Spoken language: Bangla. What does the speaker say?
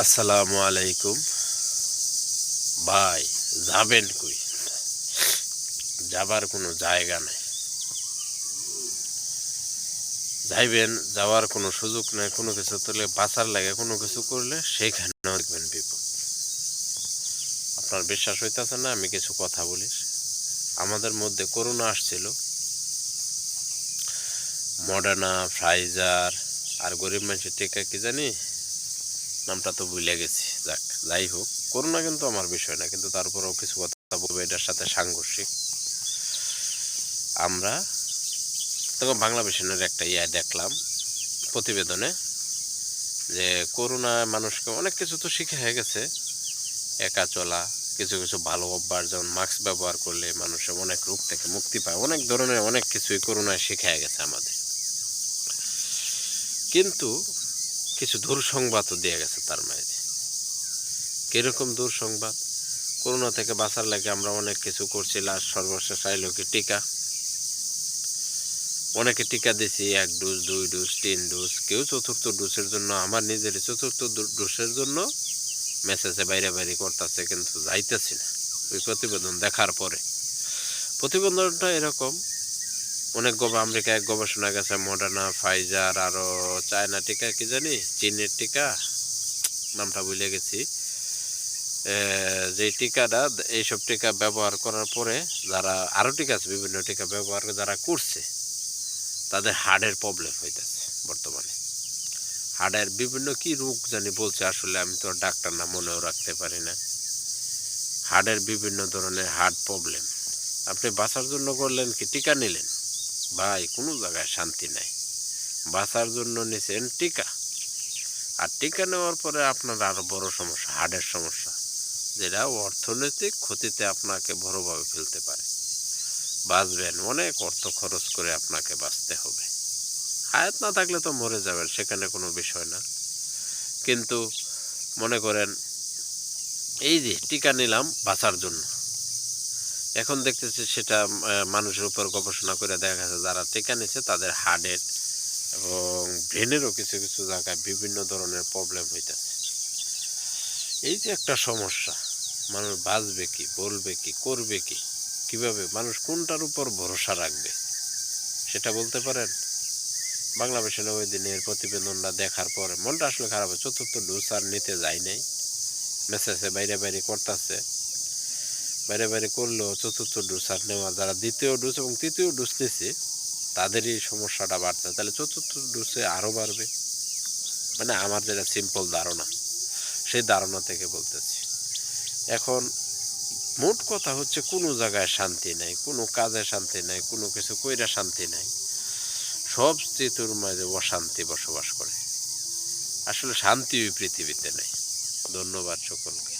আসসালামু আলাইকুম। ভাই, যাবেন কই? যাবার কোনো জায়গা নাই। যাইবেন, যাওয়ার কোনো সুযোগ নাই, কোনো কিছু তুলে বাঁচার লাগে, কোনো কিছু করলে সেইখানে দেখবেন বিপদ। আপনার বিশ্বাস হইতেছে না, আমি কিছু কথা বলি। আমাদের মধ্যে করোনা আসছিল। মডার্না ফ্রাইজার আর গরিব মানুষের টেকা কি জানি? নামটা তো ভুলে গেছি, যাক, যাই হোক। করোনা কিন্তু আমার বিষয় না, কিন্তু তারপরেও কিছু কথা বলব, এটার সাথে সাংঘর্ষিক। আমরা তখন বাংলা মিশনের একটা ইয়া দেখলাম, প্রতিবেদনে, যে করোনা মানুষকে অনেক কিছু তো শিখে হয়ে গেছে। একা চলা, কিছু কিছু ভালো অভ্যাস, যেমন মাস্ক ব্যবহার করলে মানুষের অনেক রোগ থেকে মুক্তি পায়, অনেক ধরনের অনেক কিছুই করোনায় শিখে গেছে আমাদের। কিন্তু কিছু দুঃসংবাদও দিয়ে গেছে তার মাঝে কীরকম দুঃসংবাদ? করোনা থেকে বাঁচার লাগে আমরা অনেক কিছু করছি লাস্ট সর্বশেষ আইলো কি টিকা। অনেকে টিকা দিছি এক ডোজ, দুই ডোজ, তিন ডোজ, কেউ চতুর্থ ডোজের জন্য, আমার নিজের চতুর্থ ডোজের জন্য মেসেজে বাইরে বাইরে করতেছে, কিন্তু যাইতেছি না। ওই প্রতিবেদন দেখার পরে। প্রতিবেদনটা এরকম অনেক আমেরিকায় গবেষণা গেছে মডার্না ফাইজার আরও চায়না টিকা, কি জানি? চীনের টিকা। নামটা ভুলে গেছি। যে টিকাটা, এইসব টিকা ব্যবহার করার পরে যারা আরও টিকা আছে, বিভিন্ন টিকা ব্যবহার যারা করছে, তাদের হার্টের প্রবলেম হইতেছে বর্তমানে। হার্টের বিভিন্ন কি রোগ জানি বলছে, আসলে আমি তো ডাক্তার না, মনেও রাখতে পারি না। হার্টের বিভিন্ন ধরনের হার্ট প্রবলেম আপনি বাঁচার জন্য করলেন কি? টিকা নিলেন? ভাই কোনো জায়গায় শান্তি নাই। বাঁচার জন্য নিছেন টিকা। আর টিকা নেওয়ার পরে আপনার আরও বড় সমস্যা, হার্টের সমস্যা, যেটা অর্থনৈতিক ক্ষতিতে আপনাকে বড়ভাবে ফেলতে পারে। বাঁচবেন, অনেক অর্থ খরচ করে আপনাকে বাঁচতে হবে। হায়াত না থাকলে তো মরে যাবেন, সেখানে কোনো বিষয় না। কিন্তু মনে করেন, এই যে টিকা নিলাম বাঁচার জন্য। এখন দেখতেছি সেটা মানুষের উপর গবেষণা করে দেখা গেছে যারা টিকা নিচ্ছে তাদের হার্টের এবং ব্রেনেরও কিছু কিছু জায়গায় বিভিন্ন ধরনের প্রবলেম হইতেছে। এই যে একটা সমস্যা, মানুষ বাঁচবে কি, বলবে কি, করবে কি, কীভাবে, মানুষ কোনটার উপর ভরসা রাখবে, সেটা বলতে পারেন? বাংলা ভাষণে ওই দিনের প্রতিবেদনটা দেখার পরে মনটা আসলে খারাপ হয়। চতুর্থ ডোজ আর নিতে যায় নাই। মেসেজে বাইরে বাইরে করতেছে। বাইরে বাইরে করলেও চতুর্থ ডোজ আর নেওয়া, যারা দ্বিতীয় ডোজ এবং তৃতীয় ডোজ নিছে, তাদেরই সমস্যাটা বাড়ছে। তাহলে চতুর্থ ডোজে আরও বাড়বে? মানে আমার যেটা সিম্পল ধারণা, সেই ধারণা থেকে বলতেছি। এখন মোট কথা হচ্ছে কোনো জায়গায় শান্তি নাই, কোনো কাজে শান্তি নাই, কোনো কিছু কইরা শান্তি নাই। সব চিতুর মাঝে অশান্তি বসবাস করে। আসলে শান্তি ওই পৃথিবীতে নেই। ধন্যবাদ সকলকে।